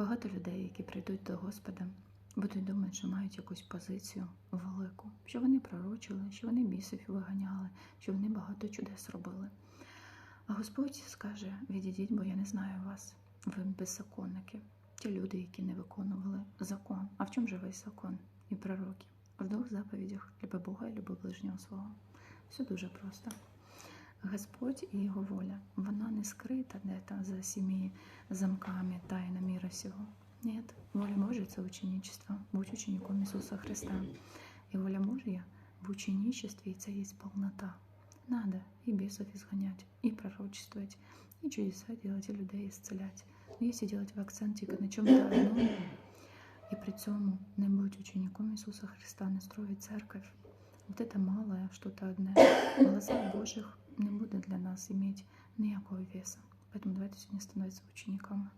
Багато людей, які прийдуть до Господа, будуть думати, що мають якусь позицію велику, що вони пророчили, що вони бісів виганяли, що вони багато чудес робили. А Господь скаже: відійдіть, бо я не знаю вас. Ви беззаконники, ті люди, які не виконували закон. А в чому весь закон і пророки? В двох заповідях люби Бога і люби ближнього свого. Все дуже просто. Господь і Його воля, вона не скрита де-то за семи замками тайна мира сего. Нет, воля Божья – это ученичество. Будь учеником Иисуса Христа. И воля Божья в ученичестве это есть полнота. Надо и бесов изгонять, и пророчествовать, и чудеса делать, и людей исцелять. Но если делать в акцент тільки на чому-то одному, и при цьому не быть учеником Иисуса Христа, не строить церковь, вот это малое, что-то одне, в глазах Божьих не будет для нас иметь никакого веса. Поэтому давайте сегодня становиться учениками.